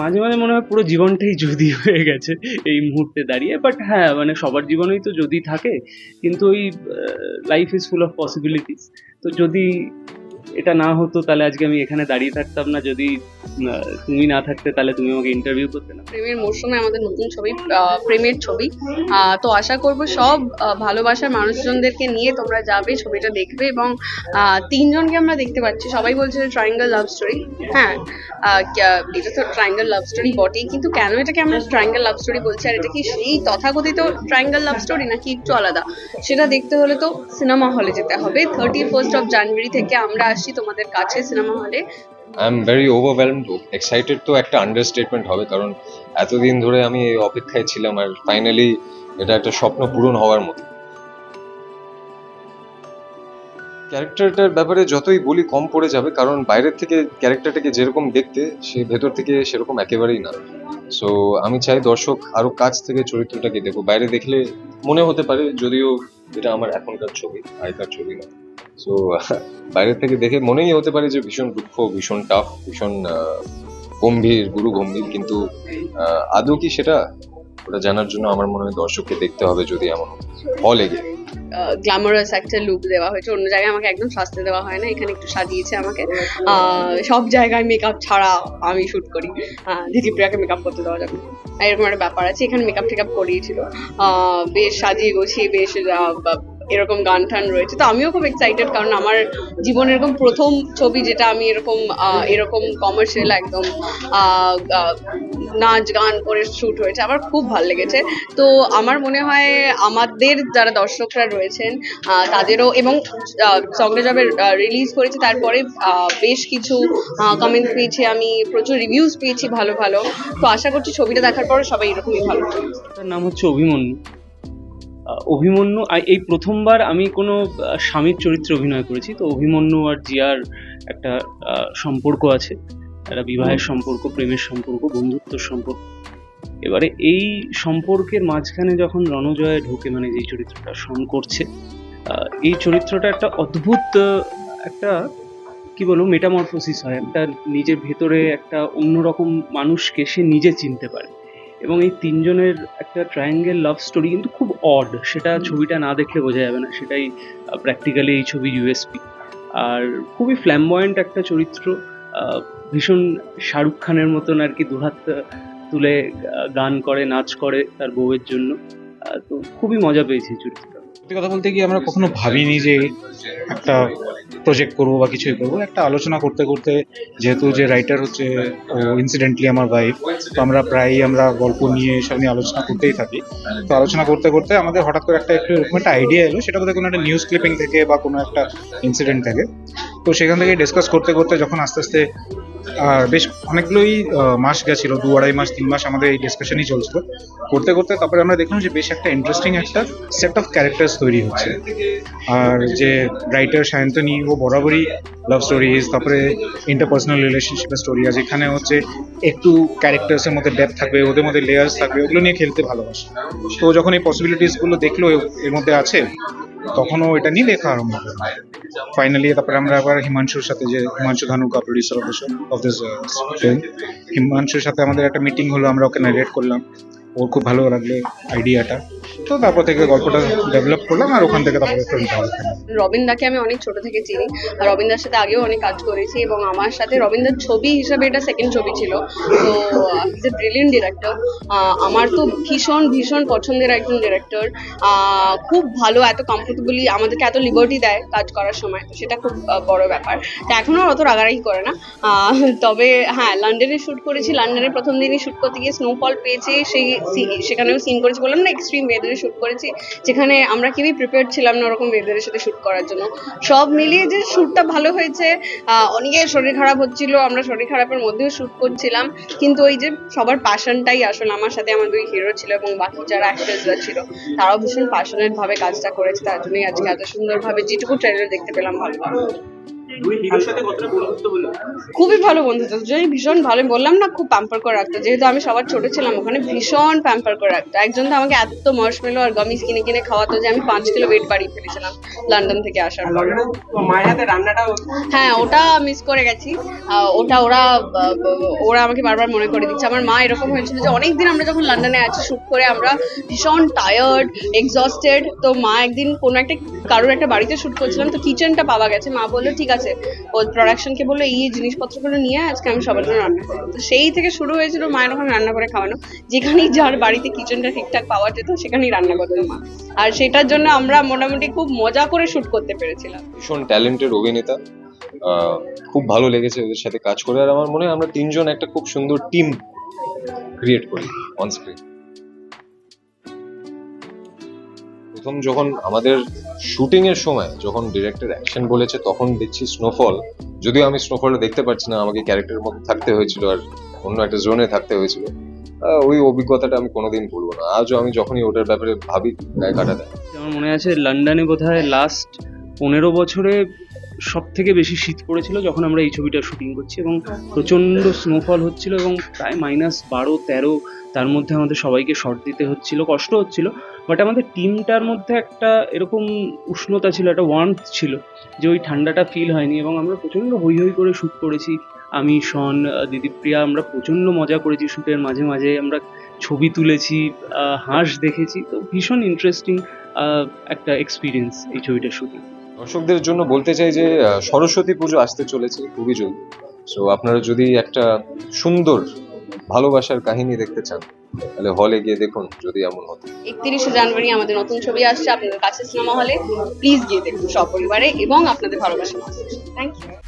মাঝে মাঝে মনে হয় পুরো জীবনটাই যদি হয়ে গেছে এই মুহূর্তে দাঁড়িয়ে। বাট হ্যাঁ মানে সবার জীবনেই তো যদি থাকে, কিন্তু ওই life is full of possibilities তো যদি এটা না হতো, তাহলে আজকে আমি এখানে দাঁড়িয়ে থাকতাম না। যদি তুমি না থাকতে, তাহলে তুমি আমাকে ইন্টারভিউ করতে না। প্রেমের মরশুমে আমাদের নতুন ছবি প্রেমের ছবি। তো আশা করব সব ভালোবাসার মানুষজনদেরকে নিয়ে তোমরা যাবে, ছবিটা দেখবে এবং তিনজনকে আমরা দেখতে পাচ্ছি। সবাই বলছে ট্রায়াঙ্গেল লাভ স্টোরি হ্যাঁ এটা তো ট্রায়াঙ্গেল লাভ স্টোরি বটেই, কিন্তু কেন এটাকে আমরা ট্রায়াঙ্গেল লাভ স্টোরি বলছি? আর এটা কি সেই তথাকথিত ট্রায়াঙ্গেল লাভ স্টোরি নাকি একটু আলাদা? সেটা দেখতে হলে তো সিনেমা হলে যেতে হবে। থার্টি ফার্স্ট অফ জানুয়ারি থেকে আমরা আসছি তোমাদের কাছে সিনেমা হলে। I am very overwhelmed excited তো একটা আন্ডারস্টেটমেন্ট হবে, কারণ এতদিন ধরে আমি এই অপেক্ষায় ছিলাম আর ফাইনালি এটা একটা স্বপ্ন পূরণ হওয়ার মতো। ক্যারেক্টারটার ব্যাপারে যতই বলি কম পড়ে যাবে, কারণ বাইরের থেকে ক্যারেক্টারটাকে যেরকম দেখতে, সে ভেতর থেকে সেরকম একেবারেই না। সো আমি চাই দর্শক আরও কাছ থেকে চরিত্রটাকে দেখো বাইরে দেখলে মনে হতে পারে যদিও এটা আমার এখনকার ছবি, আগেকার ছবি না। সো বাইরের থেকে দেখে মনেই হতে পারে যে ভীষণ দুঃখ ভীষণ টাফ ভীষণ গম্ভীর গুরু গম্ভীর কিন্তু আদৌ কি সেটা? ওটা জানার জন্য আমার মনে হয় দর্শককে দেখতে হবে যদি এমন হলে গিয়ে গ্ল্যামারাস একটা লুক দেওয়া হয়েছে। অন্য জায়গায় আমাকে একদম সাজতে দেওয়া হয় না। এখানে একটু সাজিয়েছে আমাকে। সব জায়গায় মেকআপ ছাড়া আমি শুট করি। আহ, দিদিপ্রিয়াকে মেকআপ করতে দেওয়া যাবে। এরকম একটা ব্যাপার আছে। এখানে মেকআপ টেকআপ করিয়েছিল। বেশ সাজিয়ে গুছিয়ে বেশ এরকম গান টান রয়েছে। তো আমিও খুব এক্সাইটেড কারণ আমার জীবনের এরকম প্রথম ছবি যেটা আমি এরকম এরকম কমার্শিয়াল একদম নাচ গান করে শ্যুট হয়েছে। আমার খুব ভালো লেগেছে। তো আমার মনে হয় আমাদের যারা দর্শকরা রয়েছেন তাদেরও এবং সঙ্গে যবে রিলিজ করেছে তারপরে বেশ কিছু কমেন্ট পেয়েছি আমি, প্রচুর রিভিউজ পেয়েছি ভালো ভালো। তো আশা করছি ছবিটা দেখার পরে সবাই এরকমই ভালো। তার নাম হচ্ছে অভিমন্যু। অভিমন্যু এই প্রথমবার আমি কোনো স্বামীর চরিত্রে অভিনয় করেছি। তো অভিমন্যু আর জিয়ার একটা সম্পর্ক আছে। একটা বিবাহের সম্পর্ক প্রেমের সম্পর্ক বন্ধুত্বের সম্পর্ক। এবারে এই সম্পর্কের মাঝখানে যখন রণজয় ঢোকে মানে যে চরিত্রটা শন করছে এই চরিত্রটা একটা অদ্ভুত একটা কি বলব মেটামরফোসিস হয়। একটা নিজের ভেতরে একটা অন্যরকম মানুষকে সে নিজে চিনতে পারে। এবং এই তিনজনের একটা ট্রায়াঙ্গেল লাভ স্টোরি কিন্তু খুব অড সেটা ছবিটা না দেখলে বোঝা যাবে না সেটাই প্র্যাকটিক্যালি এই ছবি ইউএসপি আর খুবই ফ্ল্যামবয়েন্ট একটা চরিত্র ভীষণ শাহরুখ খানের মতন আর কি দুহাত তুলে গান করে নাচ করে তার বউয়ের জন্য। তো খুবই মজা পেয়েছি এই চরিত্রটা। সত্যি কথা বলতে কি আমরা কখনো ভাবিনি যে একটা প্রজেক্ট করব বা কিছুই করব, একটা আলোচনা করতে করতে যেহেতু যে রাইটার হচ্ছে ইনসিডেন্টলি আমার ওয়াইফ তো আমরা প্রায়ই আমরা গল্প নিয়ে এসব নিয়ে আলোচনা করতেই থাকি। তো আলোচনা করতে করতে আমাদের হঠাৎ করে একটা একটু এরকম একটা আইডিয়া এলো, সেটা বোধহয় কোনো একটা নিউজ ক্লিপিং থেকে বা কোনো একটা ইনসিডেন্ট থেকে। তো সেখান থেকে ডিসকাস করতে করতে যখন আস্তে আস্তে, আর বেশ অনেকগুলোই মাস গেছিল, দু আড়াই মাস, তিন মাস আমাদের এই ডিসকাশনই চলছিল। করতে করতে তারপরে আমরা দেখলাম যে বেশ একটা ইন্টারেস্টিং একটা সেট অফ ক্যারেক্টার্স তৈরি হচ্ছে। আর যে রাইটার সায়ন্তনী ও বরাবরই লাভ স্টোরিজ তারপরে ইন্টারপার্সোনাল রিলেশনশিপের স্টোরি আছে। এখানে হচ্ছে একটু ক্যারেক্টার্সের মধ্যে ডেপথ থাকবে, ওদের মধ্যে লেয়ার্স থাকবে, ওগুলো নিয়ে খেলতে ভালোবাসে। তো যখন এই পসিবিলিটিসগুলো দেখল এর মধ্যে আছে, তখনও এটা নিয়ে লেখা আরম্ভ করল। ফাইনালি তারপরে আমরা আবার হিমাংশুর সাথে যে, Himanshu Dhanuka producer of of this film হিমাংশুর সাথে আমাদের একটা মিটিং হলো, আমরা ওকে নারেট করলাম। ওর খুব ভালো লাগল আইডিয়াটা তো তারপর থেকে গল্পটা ডেভেলপ করলাম আর ওখান থেকে তারপরে ফিল্মটা দাকে আমি অনেক ছোট থেকে চিনি। আর রবিন সাথে আগেও অনেক কাজ করেছি এবং আমার সাথে রবিন ছবি হিসাবে এটা সেকেন্ড ছবি ছিল। তো ইজ এ ব্রিলিয়েন্ট ডিরেক্টর আমার তো ভীষণ ভীষণ পছন্দের একজন ডিরেক্টর খুব ভালো, এত কমফোর্টেবলি আমাদেরকে এত লিবার্টি দেয় কাজ করার সময়। তো সেটা খুব বড় ব্যাপার। তো এখনও আর অত রাগারাগি করে না। তবে হ্যাঁ লন্ডনে শ্যুট করেছি। লন্ডনে প্রথম দিনই শ্যুট করতে গিয়ে স্নোফল পেয়েছি। সেই সেখানেও সিন করেছি বললাম না এক্সট্রিম ওয়েদারে শ্যুট করেছি, যেখানে আমরা কেউই প্রিপেয়ার ছিলাম না ওরকম ওয়েদারের সাথে শ্যুট করার জন্য। সব মিলিয়ে যে শ্যুটটা ভালো হয়েছে অনেকের শরীর খারাপ হচ্ছিল, আমরা শরীর খারাপের মধ্যেও শ্যুট করছিলাম, কিন্তু ওই যে সবার প্যাশনটাই আসলে, আমার সাথে আমার দুই হিরো ছিল এবং বাকি যারা অ্যাক্টার্সরা ছিল, তারাও ভীষণ প্যাশনেট ভাবে কাজটা করেছে, তার জন্যই আজকে এত সুন্দরভাবে যেটুকু ট্রেলার দেখতে পেলাম ভালো। খুবই ভালো বন্ধুত্ব। যদি ভীষণ ভালো বললাম না খুব প্যাম্পার করে রাখতো যেহেতু আমি সবার ছোট ছিলাম ওখানে ভীষণ প্যাম্পার করে রাখতো একজন তো আমাকে এত মার্শমেলো আর গামিজ কিনে কিনে খাওয়াতো যে আমি পাঁচ কিলো ওয়েট বাড়িয়ে ফেলেছিলাম লন্ডন থেকে আসার পর। হ্যাঁ ওটা মিস করে গেছি। ওটা ওরা ওরা আমাকে বারবার মনে করে দিচ্ছে। আমার মা এরকম হয়েছিল যে অনেকদিন আমরা যখন লন্ডনে আছি শুট করে আমরা ভীষণ টায়ার্ড এক্সস্টেড তো মা একদিন কোনো একটা কারোর একটা বাড়িতে শুট করছিলাম, তো কিচেনটা পাওয়া গেছে। মা বলল, ঠিক আছে। ও প্রোডাকশনকে বলল, এই জিনিসপত্রগুলো নিয়ে আজকে আমি সবার জন্য রান্না করব। তো সেই থেকে শুরু হয়েছিল মা ওখানে রান্না করে খাওয়ানো, যেখানেই যার বাড়িতে কিচেনটা ঠিকঠাক পাওয়া যেত, সেখানেই রান্না করতো মা। আর সেটার জন্য আমরা মোটামুটি খুব মজা করে শুট করতে পেরেছিলাম। ভীষণ ট্যালেন্টেড অভিনেতা। খুব ভালো লেগেছে ওদের সাথে কাজ করে। আর আমার মনে হয় আমরা তিনজন একটা খুব সুন্দর টিম ক্রিয়েট করি অন স্ক্রিন প্রথম যখন আমাদের শুটিং এর সময় যখন ডিরেক্টর অ্যাকশন বলেছে, তখন দেখছি স্নোফল যদিও আমি স্নোফলটা দেখতে পাচ্ছি না, আমাকে ক্যারেক্টারের মধ্যে থাকতে হয়েছিল আর অন্য একটা জোনে থাকতে হয়েছিল। ওই অভিজ্ঞতাটা আমি কোনোদিন ভুলবো না। আজও আমি যখনই ওটার ব্যাপারে ভাবি, গায়ে কাটা দেয়। আমার মনে আছে লন্ডনে বোধহয় লাস্ট পনেরো বছরে সব থেকে বেশি শীত পড়েছিল যখন আমরা এই ছবিটা শুটিং করছি এবং প্রচণ্ড স্নোফল হচ্ছিল এবং প্রায় মাইনাস বারো, তেরো, তার মধ্যে আমাদের সবাইকে শর্ট দিতে হচ্ছিল, কষ্ট হচ্ছিল। বাট আমাদের টিমটার মধ্যে একটা এরকম উষ্ণতা ছিল, একটা ওয়ার্মথ ছিল যে ওই ঠান্ডাটা ফিল হয়নি এবং আমরা প্রচণ্ড হই হই করে শ্যুট করেছি। আমি, শন দিদিপ্রিয়া আমরা প্রচণ্ড মজা করেছি শ্যুটের মাঝে মাঝে। আমরা ছবি তুলেছি হাঁস দেখেছি। তো ভীষণ ইন্টারেস্টিং একটা এক্সপিরিয়েন্স এই ছবিটার শুটিং দর্শকদের জন্য বলতে চাই যে সরস্বতী পুজো আসতে চলেছে খুবই জলদি। সো আপনারা যদি একটা সুন্দর ভালোবাসার কাহিনী দেখতে চান, তাহলে হলে গিয়ে দেখুন যদি এমন হতো একত্রিশে জানুয়ারি আমাদের নতুন ছবি আসছে আপনাদের কাছে সিনেমা হলে প্লিজ গিয়ে দেখুন সপরিবারে এবং আপনাদের ভালোবাসা থ্যাংক ইউ